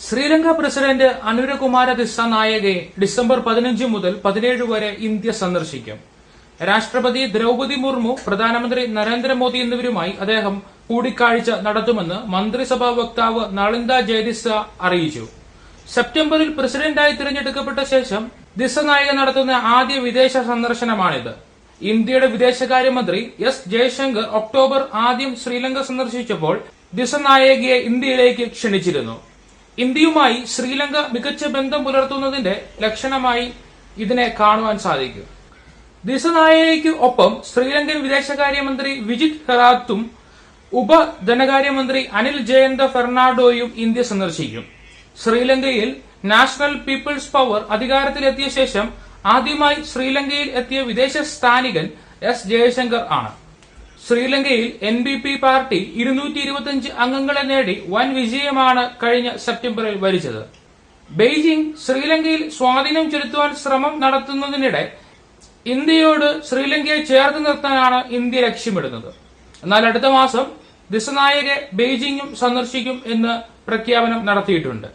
Sri Lanka president Anura Kumara Dissanayake December പതിനഞ്ച് മുതൽ പതിനേഴ് വരെ ഇന്ത്യ സന്ദർശിക്കും. രാഷ്ട്രപതി ദ്രൗപതി മുർമു പ്രധാനമന്ത്രി നരേന്ദ്രമോദി എന്നിവരുമായി അദ്ദേഹം കൂടിക്കാഴ്ച നടത്തുമെന്ന് മന്ത്രിസഭാ വക്താവ് നളിന്ദ ജയദിസ അറിയിച്ചു. സെപ്റ്റംബറിൽ പ്രസിഡന്റായി തിരഞ്ഞെടുക്കപ്പെട്ട ശേഷം ദിസ നായക നടത്തുന്ന ആദ്യ വിദേശ സന്ദർശനമാണിത്. ഇന്ത്യയുടെ വിദേശകാര്യമന്ത്രി എസ് ജയശങ്കർ ഒക്ടോബർ ആദ്യം ശ്രീലങ്ക സന്ദർശിച്ചപ്പോൾ ദിസ നായകയെ ഇന്ത്യയിലേക്ക് ക്ഷണിച്ചിരുന്നു. ഇന്ത്യയുമായി ശ്രീലങ്ക മികച്ച ബന്ധം പുലർത്തുന്നതിന്റെ ലക്ഷണമായി ഇതിനെ കാണുവാൻ സാധിക്കും. ദിസനായയ്ക്ക് ഒപ്പം ശ്രീലങ്കൻ വിദേശകാര്യമന്ത്രി വിജിത് ഹെറാത്തും ഉപധനകാര്യമന്ത്രി അനിൽ ജയന്ത ഫെർണാഡോയും ഇന്ത്യ സന്ദർശിക്കും. ശ്രീലങ്കയിൽ നാഷണൽ പീപ്പിൾസ് പവർ അധികാരത്തിലെത്തിയ ശേഷം ആദ്യമായി ശ്രീലങ്കയിൽ എത്തിയ വിദേശ സ്ഥാനികൻ എസ് ജയശങ്കർ ആണ്. ശ്രീലങ്കയിൽ എൻ ബി പി പാർട്ടി ഇരുന്നൂറ്റി ഇരുപത്തിയഞ്ച് അംഗങ്ങളെ നേടി വൻ വിജയമാണ് കഴിഞ്ഞ സെപ്റ്റംബറിൽ വരിച്ചത് ബെയ്ജിംഗ് ശ്രീലങ്കയിൽ സ്വാധീനം ചെലുത്തുവാൻ ശ്രമം നടത്തുന്നതിനിടെ ഇന്ത്യയോട് ശ്രീലങ്കയെ ചേർത്ത് നിർത്താനാണ് ഇന്ത്യ ലക്ഷ്യമിടുന്നത്. എന്നാൽ അടുത്ത മാസം ദിശനായകെ ബെയ്ജിംഗും സന്ദർശിക്കും എന്ന് പ്രഖ്യാപനം നടത്തിയിട്ടുണ്ട്.